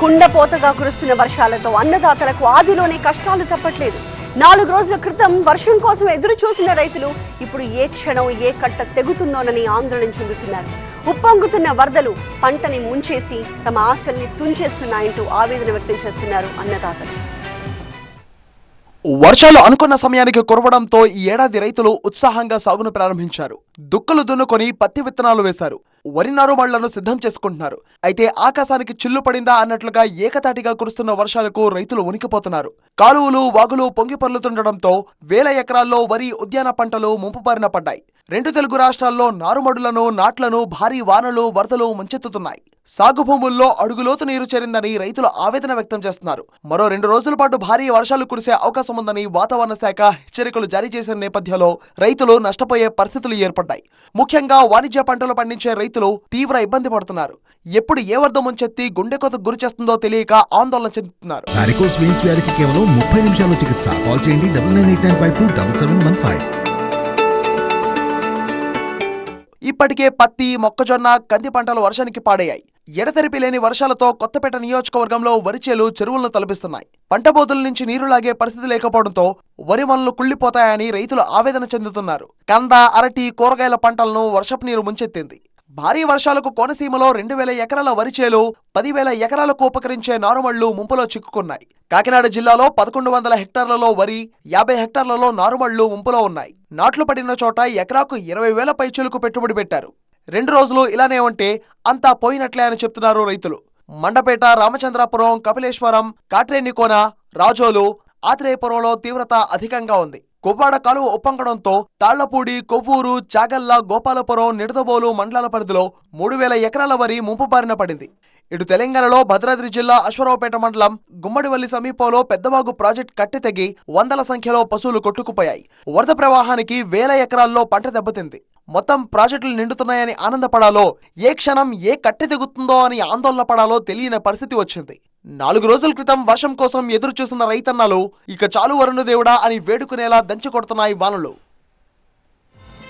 కుండపోతగా కురుస్తున్న వర్షాలతో అన్నదాతలకు ఆదిలోనే కష్టాలు తప్పట్లేదు. నాలుగు రోజుల క్రితం వర్షం కోసం ఎదురు చూసిన రైతులు ఇప్పుడు ఏ క్షణం ఏ కట్ట తెగుతుందోనని ఆందోళన చెందుతున్నారు. ఉప్పొంగుతున్న వరదలు పంటని ముంచేసి తమ ఆశల్ని తుంచేస్తున్నాయంటూ ఆవేదన వ్యక్తం చేస్తున్నారు అన్నదాతలు. వర్షాలు అనుకున్న సమయానికి కురవడంతో ఈ ఏడాది రైతులు ఉత్సాహంగా సాగును ప్రారంభించారు. దుక్కలు దున్నుకొని పత్తి విత్తనాలు వేశారు. వరి నారుమళ్ళను సిద్ధం చేసుకుంటున్నారు. అయితే ఆకాశానికి చిల్లు పడిందా అన్నట్లుగా ఏకతాటిగా కురుస్తున్న వర్షాలకు రైతులు ఉనికిపోతున్నారు కాలువలు వాగులు పొంగిపర్లుతుండటంతో వేల ఎకరాల్లో వరి ఉద్యాన పంటలు ముంపుబారిన పడ్డాయి. రెండు తెలుగు రాష్ట్రాల్లో నారుమడులను నాట్లను భారీ వానలు వరదలు ముంచెత్తుతున్నాయి. సాగు భూముల్లో అడుగులోతు నీరు చేరిందని రైతులు ఆవేదన వ్యక్తం చేస్తున్నారు. మరో రెండు రోజుల పాటు భారీ వర్షాలు కురిసే అవకాశం ఉందని వాతావరణ శాఖ హెచ్చరికలు జారీ చేసిన నేపథ్యంలో రైతులు నష్టపోయే పరిస్థితులు ఏర్పడ్డాయి. ముఖ్యంగా వాణిజ్య పంటలు పండించే రైతులు తీవ్ర ఇబ్బంది పడుతున్నారు. ఎప్పుడు ఏ వరద ముంచెత్తి గుండెకోతకు గురి చేస్తుందో తెలియక ఆందోళన చెందుతున్నారు. వారికోస్ వెయిన్స్ వ్యాధికి కేవలం ముప్పై నిమిషాల్లో చికిత్స. కాల్ చేయండి double nine eight nine five two double seven one five. ఇప్పటికే పత్తి మొక్కజొన్న కంది పంటలు వర్షానికి పాడయ్యాయి. ఎడతెరిపి లేని వర్షాలతో కొత్తపేట నియోజకవర్గంలో వరిచేలు చెరువులను తలపిస్తున్నాయి. పంట బోతుల నుంచి నీరు లాగే పరిస్థితి లేకపోవడంతో వరి మనులు కుళ్ళిపోతాయని రైతులు ఆవేదన చెందుతున్నారు. కంద అరటి కూరగాయల పంటలను వర్షపు నీరు ముంచెత్తింది. భారీ వర్షాలకు కోనసీమలో రెండు వేల ఎకరాల వరిచేలు పదివేల ఎకరాలకు ఉపకరించే నారుమళ్ళు ముంపులో చిక్కుకున్నాయి. కాకినాడ జిల్లాలో పదకొండు వందల హెక్టార్లలో వరి యాభై హెక్టార్లలో నారుమళ్ళు ముంపులో ఉన్నాయి. నాట్లు పడిన చోట ఎకరాకు ఇరవై వేల పైచులకు పెట్టుబడి పెట్టారు. రెండు రోజులు ఇలానే ఉంటే అంతా పోయినట్లే అని చెప్తున్నారు రైతులు. మండపేట రామచంద్రాపురం కపిలేశ్వరం కాట్రేనికోన రాజోలు ఆత్రేయపురంలో తీవ్రత అధికంగా ఉంది. కొవ్వాడ కాలువ ఉప్పొంగడంతో తాళ్ళపూడి కొవ్వూరు చాగల్ల గోపాలపురం నిడదబోలు మండలాల పరిధిలో మూడు వేల ఎకరాల వరి ముంపు బారిన పడింది. ఇటు తెలంగాణలో భద్రాద్రి జిల్లా అశ్వరావుపేట మండలం గుమ్మడివల్లి సమీపంలో పెద్దవాగు ప్రాజెక్ట్ కట్టె తెగి వందల సంఖ్యలో పశువులు కొట్టుకుపోయాయి. వరద ప్రవాహానికి వేల ఎకరాల్లో పంట దెబ్బతింది. మొత్తం ప్రాజెక్టులు నిండుతున్నాయని ఆనందపడాలో ఏ క్షణం ఏ కట్టె తెగుతుందో అని ఆందోళన పడాలో తెలియని పరిస్థితి వచ్చింది. నాలుగు రోజుల క్రితం వర్షం కోసం ఎదురు చూసిన రైతన్నలు ఇక చాలు వరుణ దేవుడా అని వేడుకునేలా దంచి కొడుతున్నాయి వానలు.